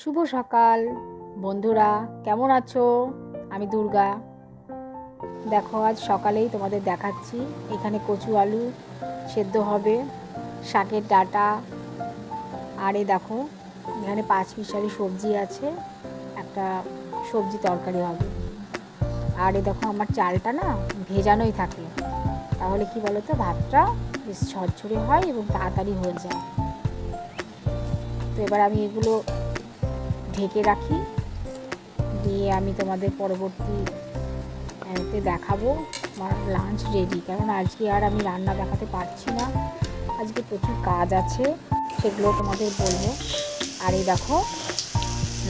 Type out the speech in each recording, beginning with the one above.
শুভ সকাল। বন্ধুরা, কেমন আছো? আমি দুর্গা। দেখো, আজ সকালেই তোমাদের দেখাচ্ছি, এখানে কচু আলু সেদ্ধ হবে, শাকের ডাটা, আর এই দেখো, এখানে পাঁচ মিশালি সবজি আছে, একটা সবজি তরকারি হবে। আর এ দেখো, আমার চালটা না ভেজানোই থাকে। তাহলে কি বলো তো ভাতটা বেশ ঝরঝরে হয় এবং তাড়াতাড়ি হয়ে যায়। তো এবার আমি এগুলো ঢেকে রাখি। দিয়ে আমি তোমাদের পরবর্তী তে দেখাবো আমার লাঞ্চ রেডি কারণ আজকে আর আমি রান্না দেখাতে পারছি না। আজকে প্রচুর কাজ আছে সেগুলো তোমাদের বলব। আর এই দেখো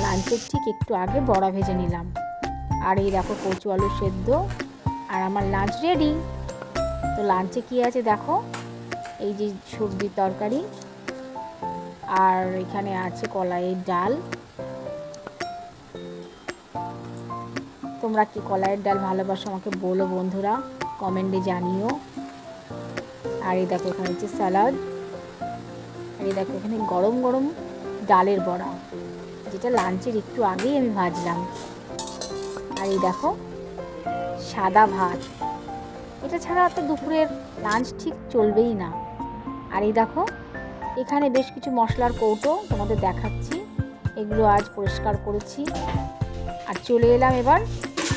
লাঞ্চের ঠিক একটু আগে বড়া ভেজে নিলাম। আর এই দেখো কচু আলু সেদ্ধ, আর আমার লাঞ্চ রেডি তো লাঞ্চে কি আছে দেখো? এই যে সবজির তরকারি, আর এখানে আছে কলাইয়ের ডাল। তোমরা কি কলাইয়ের ডাল ভালোবাসো আমাকে বলো বন্ধুরা, কমেন্টে জানিও। আর এই দেখো এখানে হচ্ছে স্যালাড, আর এই দেখো এখানে গরম গরম ডালের বড়া, যেটা লাঞ্চের একটু আগেই আমি ভাজলাম। আর এই দেখো সাদা ভাত, এটা ছাড়া তো দুপুরের লাঞ্চ ঠিক চলবেই না। আর এই দেখো এখানে বেশ কিছু মশলার কৌটো তোমাদের দেখাচ্ছি, এগুলো আজ পরিষ্কার করেছি। আর চলে এলাম এবার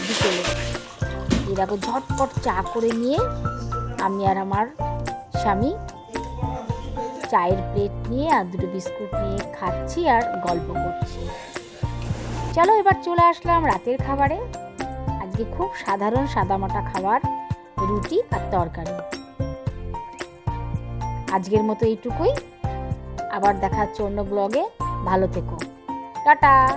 বিকেলে। দেখো ঝটপট চা করে নিয়ে আমি আর আমার স্বামী চায়ের প্লেট নিয়ে আর দুটো বিস্কুট নিয়ে খাচ্ছি আর গল্প করছি। চলো এবার চলে আসলাম রাতের খাবারে। আজকে খুব সাধারণ সাদামাটা খাবার, রুটি আর তরকারি। আজকের মতো এইটুকুই। আবার দেখা হচ্ছে অন্য ব্লগে ভালো থেকো। টাটা!